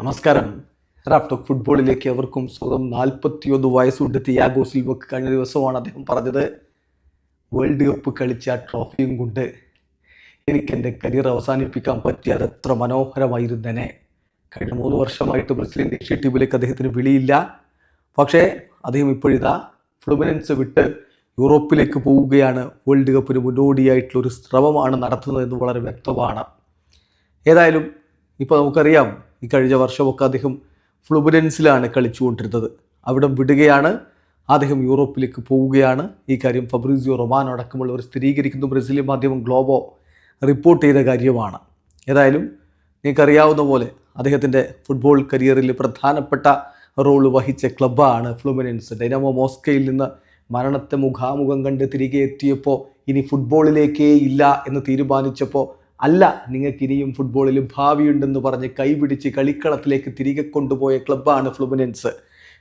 നമസ്കാരം. റാഫ്റ്റോക്ക് ഫുട്ബോളിലേക്ക് അവർക്കും സ്വന്തം നാൽപ്പത്തിയൊന്ന് വയസ്സുണ്ട് തിയാഗോ സിൽവക്ക് കഴിഞ്ഞ ദിവസമാണ് അദ്ദേഹം പറഞ്ഞത് വേൾഡ് കപ്പ് കളിച്ച ട്രോഫിയും കൊണ്ട് എനിക്ക് എന്റെ കരിയർ അവസാനിപ്പിക്കാൻ പറ്റി എത്ര മനോഹരമായിരുന്നേനെ. കഴിഞ്ഞ മൂന്ന് വർഷമായിട്ട് ബ്രസീലിയൻ ദേശീയ ടീമിലേക്ക് അദ്ദേഹത്തിന് വിളിയില്ല. പക്ഷേ അദ്ദേഹം ഇപ്പോഴിതാ ഫ്ലുമിനൻസ് വിട്ട് യൂറോപ്പിലേക്ക് പോവുകയാണ്. വേൾഡ് കപ്പിന് മുന്നോടിയായിട്ടുള്ള ഒരു ശ്രമമാണ് നടത്തുന്നത് എന്ന് വളരെ വ്യക്തമാണ്. ഏതായാലും ഇപ്പോൾ നമുക്കറിയാം ഈ കഴിഞ്ഞ വർഷമൊക്കെ അദ്ദേഹം ഫ്ലുബുലൻസിലാണ് കളിച്ചുകൊണ്ടിരുന്നത്. അവിടെ വിടുകയാണ്. അദ്ദേഹം യൂറോപ്പിലേക്ക് പോവുകയാണ്. ഈ കാര്യം ഫബ്രീസിയോ റൊമാനോ അടക്കമുള്ളവർ സ്ഥിരീകരിക്കുന്നു. ബ്രസീലിയൻ മാധ്യമം ഗ്ലോബോ റിപ്പോർട്ട് ചെയ്ത കാര്യമാണ്. ഏതായാലും നിങ്ങൾക്കറിയാവുന്ന പോലെ അദ്ദേഹത്തിന്റെ ഫുട്ബോൾ കരിയറിൽ പ്രധാനപ്പെട്ട റോൾ വഹിച്ച ക്ലബ്ബാണ് ഫ്ലുമിനൻസ് ഡൈനാമോ മോസ്കയിൽ നിന്ന് മരണത്തെ മുഖാമുഖം കണ്ട് തിരികെ എത്തിയപ്പോൾ ഇനി ഫുട്ബോളിലേക്കേ ഇല്ല എന്ന് തീരുമാനിച്ചപ്പോൾ അല്ല നിങ്ങൾക്ക് ഇനിയും ഫുട്ബോളിൽ ഭാവിയുണ്ടെന്ന് പറഞ്ഞ് കൈപിടിച്ച് കളിക്കളത്തിലേക്ക് തിരികെ കൊണ്ടുപോയ ക്ലബ്ബാണ് ഫ്ലുമിനൻസ്.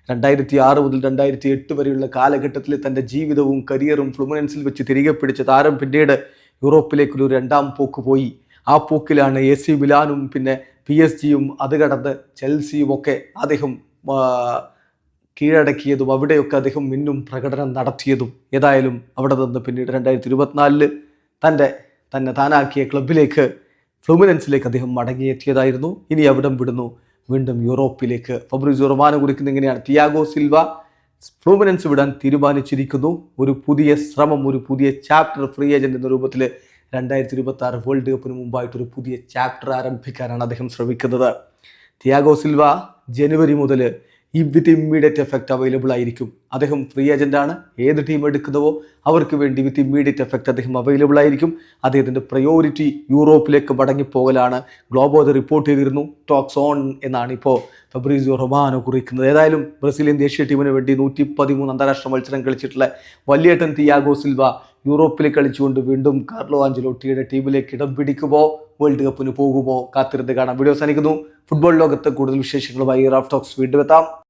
രണ്ടായിരത്തി ആറ് മുതൽ രണ്ടായിരത്തി എട്ട് വരെയുള്ള കാലഘട്ടത്തിൽ തന്റെ ജീവിതവും കരിയറും ഫ്ലുമിനൻസിൽ വെച്ച് തിരികെ പിടിച്ച താരം പിന്നീട് യൂറോപ്പിലേക്കൊരു രണ്ടാം പോക്ക് പോയി. ആ പോക്കിലാണ് എ സി മിലാനും പിന്നെ പി എസ് ജിയും അത് കടന്ന് ചെൽസിയും ഒക്കെ അദ്ദേഹം കീഴടക്കിയതും അവിടെയൊക്കെ അദ്ദേഹം മിന്നും പ്രകടനം നടത്തിയതും ഏതായാലും അവിടെ നിന്ന് പിന്നീട് രണ്ടായിരത്തി ഇരുപത്തിനാലിൽ തന്റെ തന്നെ താനാക്കിയ ക്ലബിലേക്ക് ഫ്ലൂമിനൻസിലേക്ക് അദ്ദേഹം മടങ്ങിയെത്തിയതായിരുന്നു. ഇനി അവിടം വിടുന്നു. വീണ്ടും യൂറോപ്പിലേക്ക്. ഫബ്രിസോ റൊമാനോ കുറിക്കുന്ന എങ്ങനെയാണ് തിയാഗോ സിൽവ ഫ്ലൂമിനൻസ് വിടാൻ തീരുമാനിച്ചിരിക്കുന്നു. ഒരു പുതിയ ശ്രമം ഒരു പുതിയ ചാപ്റ്റർ ഫ്രീ ഏജന്റ് എന്ന രൂപത്തിൽ രണ്ടായിരത്തി ഇരുപത്തി ആറ് വേൾഡ് കപ്പിന് മുമ്പായിട്ട് ഒരു പുതിയ ചാപ്റ്റർ ആരംഭിക്കാനാണ് അദ്ദേഹം ശ്രമിക്കുന്നത്. തിയാഗോ സിൽവ ജനുവരി മുതൽ വിത്ത് ഇമ്മീഡിയറ്റ് എഫക്റ്റ് അവൈലബിൾ ആയിരിക്കും. അദ്ദേഹം ഫ്രീ ഏജന്റ് ആണ്. ഏത് ടീം എടുക്കുന്നവോ അവർക്ക് വേണ്ടി വിത്ത് ഇമ്മീഡിയറ്റ് എഫക്റ്റ് അദ്ദേഹം അവൈലബിൾ ആയിരിക്കും. അദ്ദേഹത്തിന്റെ പ്രയോറിറ്റി യൂറോപ്പിലേക്ക് മടങ്ങിപ്പോകലാണ്. ഗ്ലോബോ അത് റിപ്പോർട്ട് ചെയ്തിരുന്നു. ടോക്സ് ഓൺ എന്നാണ് ഇപ്പോൾ ഫെബ്രീസിയോ റൊമാനോ കുറിക്കുന്നത്. ഏതായാലും ബ്രസീലിയൻ ദേശീയ ടീമിന് വേണ്ടി നൂറ്റി പതിമൂന്ന് അന്താരാഷ്ട്ര മത്സരം കളിച്ചിട്ടുള്ള വലിയേട്ടൻ തിയാഗോ സിൽവ യൂറോപ്പിൽ കളിച്ചുകൊണ്ട് വീണ്ടും കാർലോ ആഞ്ചലോട്ടിയുടെ ടീമിലേക്ക് ഇടം പിടിക്കുമോ? വേൾഡ് കപ്പിന് പോകുമോ കാത്തിരുന്ന് കാണാം. വീഡിയോ അവസാനിക്കുന്നു. ഫുട്ബോൾ ലോകത്ത് കൂടുതൽ വിശേഷങ്ങളുമായി റാഫ് ടോക്സ് വീണ്ടും എത്താം.